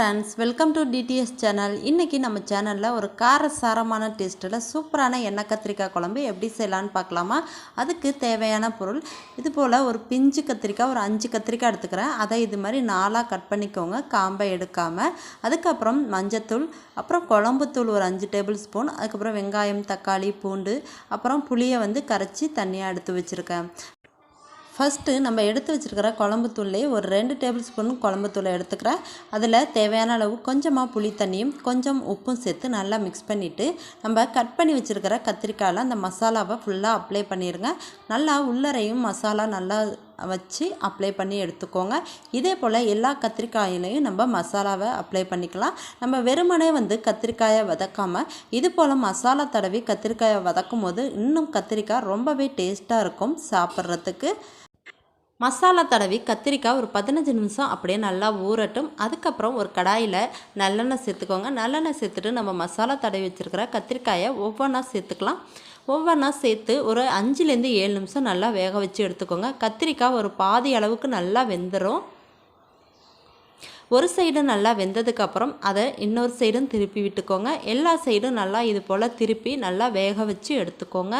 Friends welcome to DTS channel இன்றைக்கி நம்ம சேனலில் ஒரு காரசாரமான டேஸ்ட்டில் சூப்பரான எண்ணெய் கத்திரிக்காய் குழம்பு எப்படி செய்யலான்னு பார்க்கலாமா? அதுக்கு தேவையான பொருள் இது போல் ஒரு பிஞ்சு கத்திரிக்காய் ஒரு அஞ்சு கத்திரிக்காய் எடுத்துக்கிறேன். அதை இது மாதிரி நாலாக கட் பண்ணிக்கோங்க காம்பை எடுக்காமல் அதுக்கப்புறம் மஞ்சத்தூள் அப்புறம் குழம்புத்தூள் ஒரு அஞ்சு டேபிள் ஸ்பூன் அதுக்கப்புறம் வெங்காயம் தக்காளி பூண்டு அப்புறம் புளியை வந்து கரைச்சி தனியாக எடுத்து வச்சுருக்கேன். ஃபஸ்ட்டு நம்ம எடுத்து வச்சுருக்கிற குழம்பு தூள்லேயே ஒரு ரெண்டு டேபிள் ஸ்பூன் குழம்பு தூளை எடுத்துக்கிறேன். அதில் தேவையான அளவு கொஞ்சமாக புளி தண்ணியும் கொஞ்சம் உப்பும் சேர்த்து நல்லா மிக்ஸ் பண்ணிவிட்டு நம்ம கட் பண்ணி வச்சுருக்கிற கத்திரிக்காயில் அந்த மசாலாவை ஃபுல்லாக அப்ளை பண்ணிடுங்க நல்லா உள்ளரையும் மசாலா நல்லா வச்சு அப்ளை பண்ணி எடுத்துக்கோங்க. இதே போல் எல்லா கத்திரிக்காயிலையும் நம்ம மசாலாவை அப்ளை பண்ணிக்கலாம். நம்ம வெறுமனே வந்து கத்திரிக்காயை வதக்காமல் இது போல் மசாலா தடவி கத்திரிக்காயை வதக்கும் போது இன்னும் கத்திரிக்காய் ரொம்பவே டேஸ்ட்டாக இருக்கும் சாப்பிட்றதுக்கு. மசாலா தடவி கத்திரிக்காய் ஒரு பதினஞ்சு நிமிஷம் அப்படியே நல்லா ஊறட்டும். அதுக்கப்புறம் ஒரு கடாயில் நல்லெண்ணெய் சேர்த்துக்கோங்க. நல்லெண்ணெய் சேர்த்துட்டு நம்ம மசாலா தடவி வச்சுருக்கிற கத்திரிக்காயை ஒவ்வொன்றா சேர்த்துக்கலாம். ஒவ்வொன்றா சேர்த்து ஒரு அஞ்சுலேருந்து ஏழு நிமிஷம் நல்லா வேக வச்சு எடுத்துக்கோங்க. கத்திரிக்காய் ஒரு பாதி அளவுக்கு நல்லா வெந்துடும் ஒரு சைடு நல்லா வெந்ததுக்கப்புறம் அதை இன்னொரு சைடும் திருப்பி விட்டுக்கோங்க. எல்லா சைடும் நல்லா இது போல் திருப்பி நல்லா வேக வச்சு எடுத்துக்கோங்க.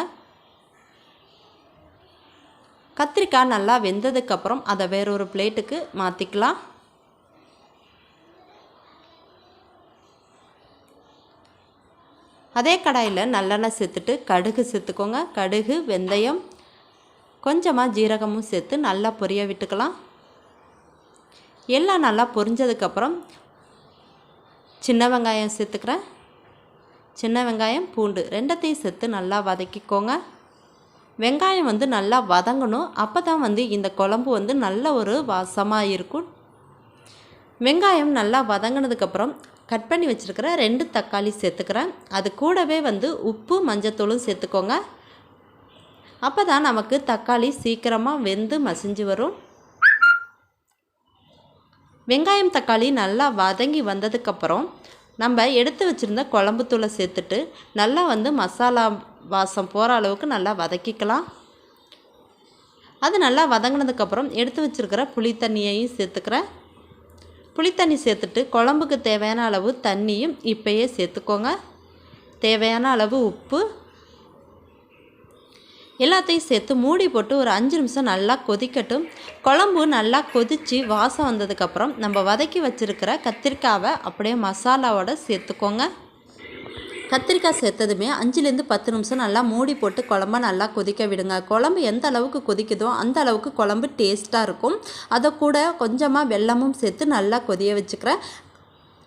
கத்திரிக்காய் நல்லா வெந்ததுக்கப்புறம் அதை வேறொரு பிளேட்டுக்கு மாற்றிக்கலாம் அதே கடாயில் நல்லெண்ணெய் சேர்த்துட்டு கடுகு சேர்த்துக்கோங்க. கடுகு வெந்தயம் கொஞ்சமாக ஜீரகமும் சேர்த்து நல்லா பொரிய விட்டுக்கலாம். எல்லாம் நல்லா பொரிஞ்சதுக்கப்புறம் சின்ன வெங்காயம் சேர்த்துக்கிறேன். சின்ன வெங்காயம் பூண்டு ரெண்டத்தையும் சேர்த்து நல்லா வதக்கிக்கோங்க. வெங்காயம் வந்து நல்லா வதங்கணும். அப்போ தான் வந்து இந்த குழம்பு வந்து நல்ல ஒரு வாசமாக இருக்கும். வெங்காயம் நல்லா வதங்கினதுக்கப்புறம் கட் பண்ணி வச்சுருக்கிற ரெண்டு தக்காளி சேர்த்துக்கிறேன். அது கூடவே வந்து உப்பு மஞ்சத்தூளும் சேர்த்துக்கோங்க. அப்போ தான் நமக்கு தக்காளி சீக்கிரமாக வெந்து மசிஞ்சு வரும். வெங்காயம் தக்காளி நல்லா வதங்கி வந்ததுக்கப்புறம் நம்ம எடுத்து வச்சுருந்த குழம்பு தூளை சேர்த்துட்டு நல்லா வந்து மசாலா வாசம் போகிற அளவுக்கு நல்லா வதக்கிக்கலாம். அது நல்லா வதங்கினதுக்கப்புறம் எடுத்து வச்சுருக்கிற புளி தண்ணியையும் சேர்த்துக்கிறேன் புளித்தண்ணி சேர்த்துட்டு குழம்புக்கு தேவையான அளவு தண்ணியும் இப்போயே சேர்த்துக்கோங்க. தேவையான அளவு உப்பு. எல்லாத்தையும் சேர்த்து மூடி போட்டு ஒரு அஞ்சு நிமிஷம் நல்லா கொதிக்கட்டும். குழம்பு நல்லா கொதித்து வாசம் வந்ததுக்கப்புறம் நம்ம வதக்கி வச்சுருக்கிற கத்திரிக்காவை அப்படியே மசாலாவோட சேர்த்துக்கோங்க. கத்திரிக்காய் சேர்த்ததுமே அஞ்சுலேருந்து பத்து நிமிஷம் நல்லா மூடி போட்டு குழம்ப நல்லா கொதிக்க விடுங்க. குழம்பு எந்த அளவுக்கு கொதிக்குதோ அந்த அளவுக்கு குழம்பு டேஸ்ட்டாக இருக்கும். அதை கூட கொஞ்சமாக வெல்லமும் சேர்த்து நல்லா கொதிய வச்சுக்கிறேன்.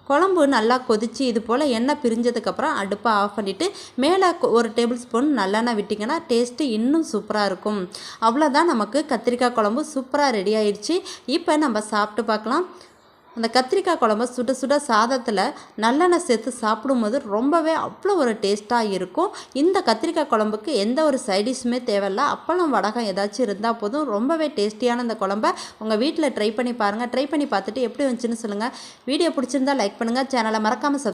குழம்பு நல்லா கொதித்து இது போல் எண்ணெய் பிரிஞ்சதுக்கப்புறம் அடுப்பை ஆஃப் பண்ணிவிட்டு மேலே ஒரு டேபிள் ஸ்பூன் நல்லெண்ணெய் விட்டிங்கன்னா டேஸ்ட்டு இன்னும் சூப்பராக இருக்கும். அவ்வளோதான் நமக்கு கத்திரிக்காய் குழம்பு சூப்பராக ரெடி ஆயிடுச்சு. இப்போ நம்ம சாப்பிட்டு பார்க்கலாம். அந்த கத்திரிக்காய் குழம்பு சுட சுட சாதத்தில் நல்லெண்ணெய் சேர்த்து சாப்பிடும்போது ரொம்பவே அவ்வளோ ஒரு டேஸ்ட்டாக இருக்கும். இந்த கத்திரிக்காய் குழம்புக்கு எந்த ஒரு சைடிஷுமே தேவையில்ல. அப்பளம் வடகம் ஏதாச்சும் இருந்தால் போதும். ரொம்பவே டேஸ்டியான இந்த குழம்ப உங்கள் வீட்டில் ட்ரை பண்ணி பாருங்கள் ட்ரை பண்ணி பார்த்துட்டு எப்படி வந்துச்சுன்னு சொல்லுங்கள் வீடியோ பிடிச்சிருந்தா லைக் பண்ணுங்கள் சேனலை மறக்காமல்